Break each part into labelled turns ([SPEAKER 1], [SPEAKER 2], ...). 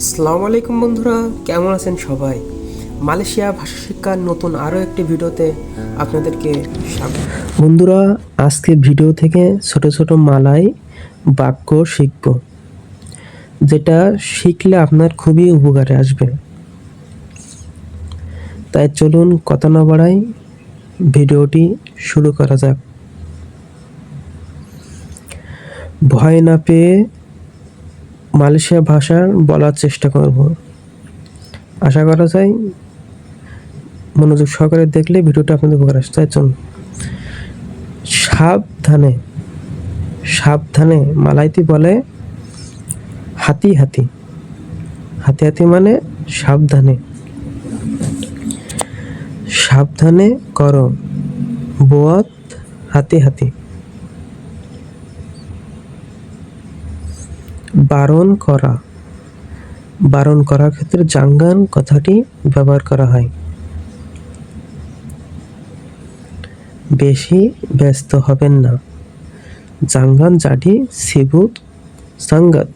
[SPEAKER 1] আসসালামু আলাইকুম বন্ধুরা, কেমন আছেন সবাই? মালয়েশিয়া ভাষা শিক্ষার নতুন আরও একটি ভিডিওতে আপনাদেরকে স্বাগত। বন্ধুরা আজকে ভিডিও থেকে ছোট ছোট মালাই বাক্য শিখব, যেটা শিখলে আপনার খুবই উপকারে আসবে। তাই চলুন কথা না বাড়াই ভিডিওটি শুরু করা যাক। ভয় না পেয়ে মালয়েশিয়া ভাষার বলার চেষ্টা করব। আশা করা যায় মনোযোগ সহকারে দেখলে ভিডিওটা আপনাদের উপকার আসছে তাই চলুন। সাবধানে সাবধানে মালাইতি বলে হাতি হাতি। হাতি হাতি মানে সাবধানে। সাবধানে করো। বোয়াত হাতি হাতি। বারণ করা। বারণ করার ক্ষেত্রে জাঙ্গান কথাটি ব্যবহার করা হয়। বেশি ব্যস্ত হবেন না। জাঙ্গান জাডি সিবুত সাঙ্গাত।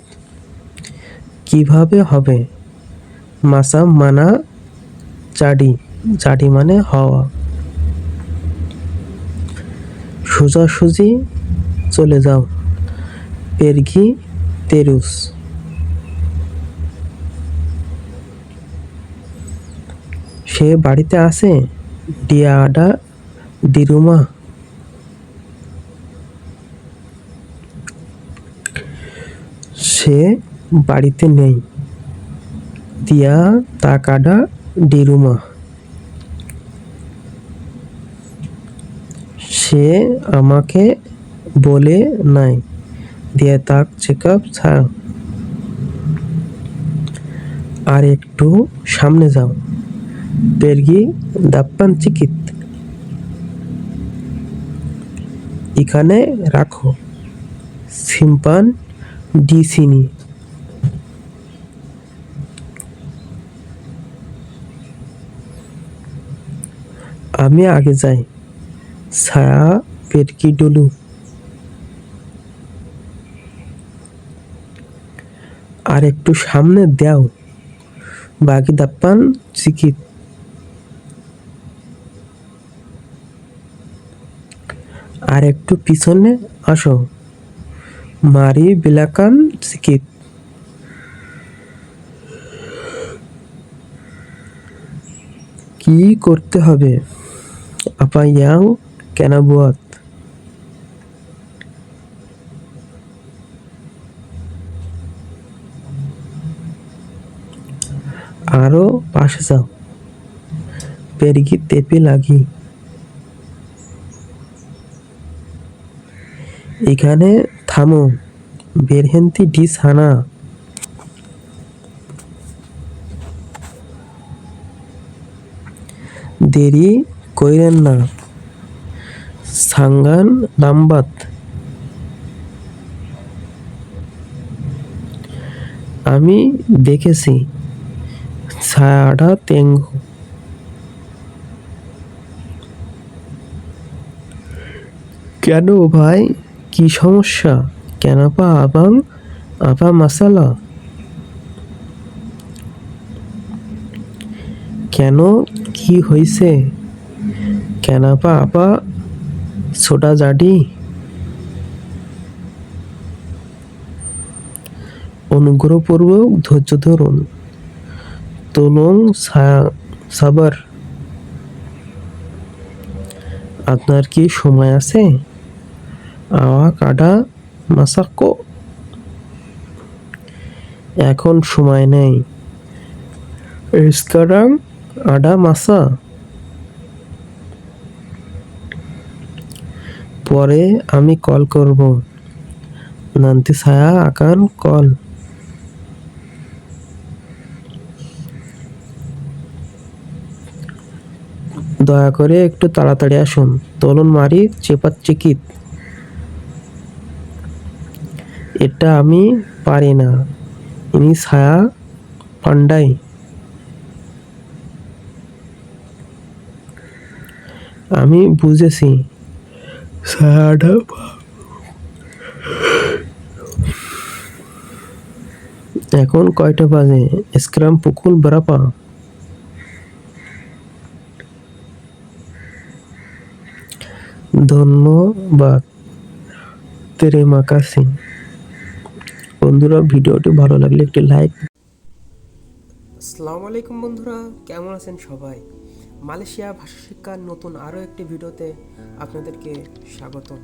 [SPEAKER 1] কীভাবে হবে? মাসা মানা জাডি জাডি মানে হওয়া। সোজাসুজি চলে যাও। পেরঘি তেরুস সে বাড়িতে আছে? ডিয়াডা ডিরুমা সে বাড়িতে নেই। দিয়া তাকাডা ডিরুমা সে আমাকে বলে নাই। দিয়ে তাক চেক আপ আর একটু সামনে যাও। পেরগি দাপ্পান চিকিত এখানে রাখো। সিম্পান ডিসিনি। আমি আগে যাই। ছায়া পেরকি ডলু। আর একটু সামনে দাও। বাকি দাপ্পান চিকিত আর একটু পিছনে আসো। মারি বিলাকান চিকিত কি করতে হবে? আপা ইয়াং কেনাবুয়াত আরও পাশে যাও। পেরগি তেপে লাগি। এখানে থামো। বেরহেন্তি ডিস হানা। দেরি কইরেন না। সাঙ্গান লাম্বাত আমি দেখেছি। ছায়াটা তেঙ্গু। কেন ভাই? কি সমস্যা? কেনাপা আবাং আপা মাসালা? কেন? কি হয়েছে কেনাপা আপা? ছোটা জাডি? অনুগ্রহপূর্বক ধৈর্য ধরুন। তোলং সাবার। আপনার কি সময় আছে? আওয়া কাডা মাসাক্কো। এখন সময় নেই। এসকারাং আডা মাসা। পরে আমি কল করব। নান্তি ছায়া আকান কল। দয়া করে একটু তাড়াতাড়ি আসুন। তলুন মারি চেপাত চিকিত এটা আমি পারি না। ইনি ছায়া পান্ডাই আমি বুঝেছি। ছায়াটা এখন কয়টা বাজে? স্ক্রাম পুকুল berapa ধন্যবাদ। তেরে মাকা সিং বন্ধুরা, ভিডিওটি ভালো লাগলে একটি লাইক। আসসালামু আলাইকুম বন্ধুরা, কেমন আছেন সবাই? মালয়েশিয়া ভাষা শিক্ষার নতুন আরও একটি ভিডিওতে আপনাদেরকে স্বাগতম।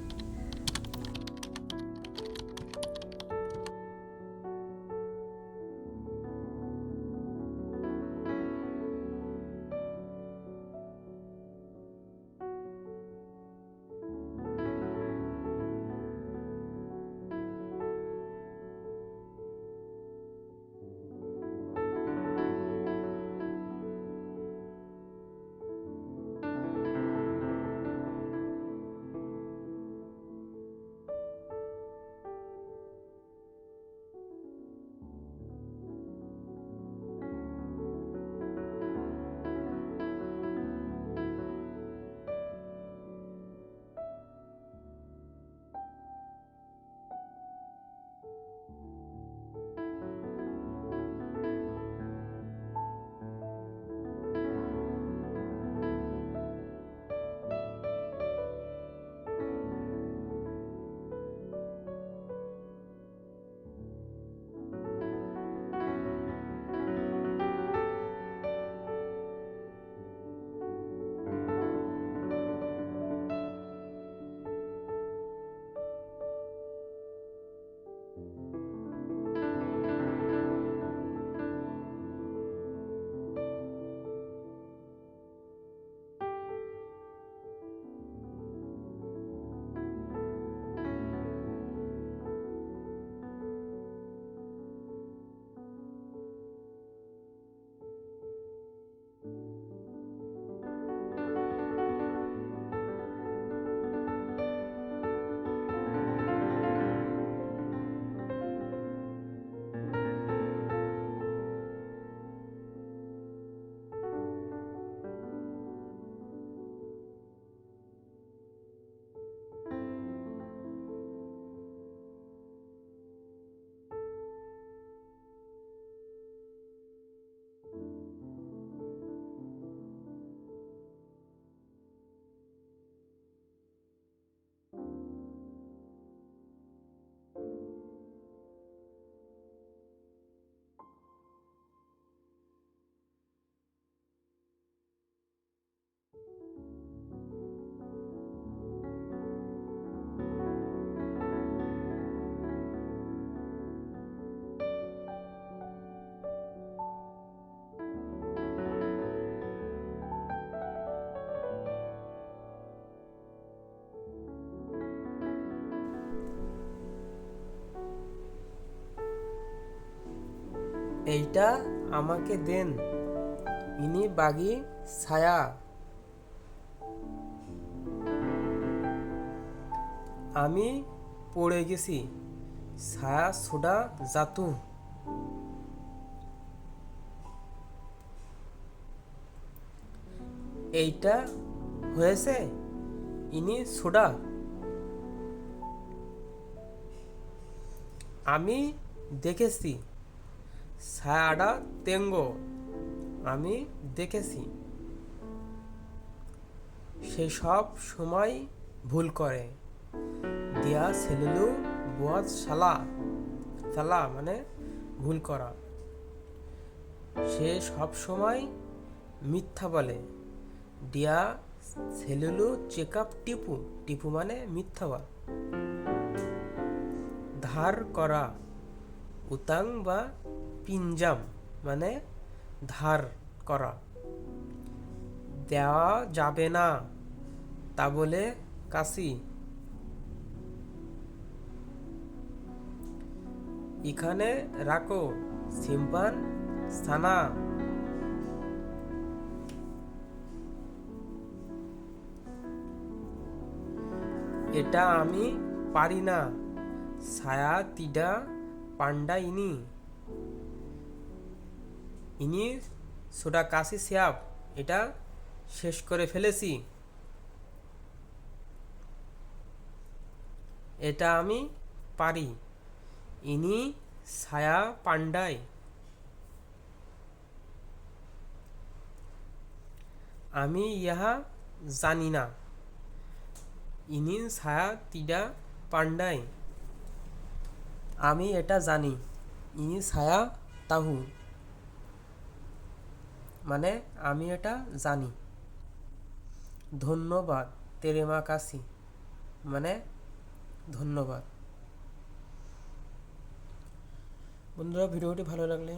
[SPEAKER 1] এইটা আমাকে দেন। ইনি বাগি ছায়া। আমি পড়ে গেছি। ছায়া সোডা জাতু। এইটা হয়েছে? ইনি সোডা। আমি দেখেছি। ছায়াটা তেঙ্গো। আমি দেখেছি। সে সব সময় ভুল করে। দিয়া সেলুলু বুয়াজ সালা। সালা মানে ভুল করা। সে সব সময় মিথ্যা বলে। ডিয়া সেলুলু চেক আপ টিপু। টিপু মানে মিথ্যা বল। ধার করা। উতাং বা পিঞ্জাম মানে ধার করা। দেওয়া যাবে না, তা বলে কাশি। এখানে রাখো সিম্পান স্থানা এটা আমি পারি না, ছায়া তিডা পান্ডা ইনি ইনি সোডা কাশি সিয়াপ, এটা শেষ করে ফেলেছি। এটা আমি পারি। ইনি ছায়া পাণ্ডাই। আমি ইহা জানি না। ইনি ছায়া তিডা পাণ্ডাই। আমি এটা জানি। ইনি ছায়া তাহু। মানে আমি এটা জানি। ধন্যবাদ তেরেমা কাসি মানে ধন্যবাদ। বন্ধুরা ভিডিওটি ভালো লাগলে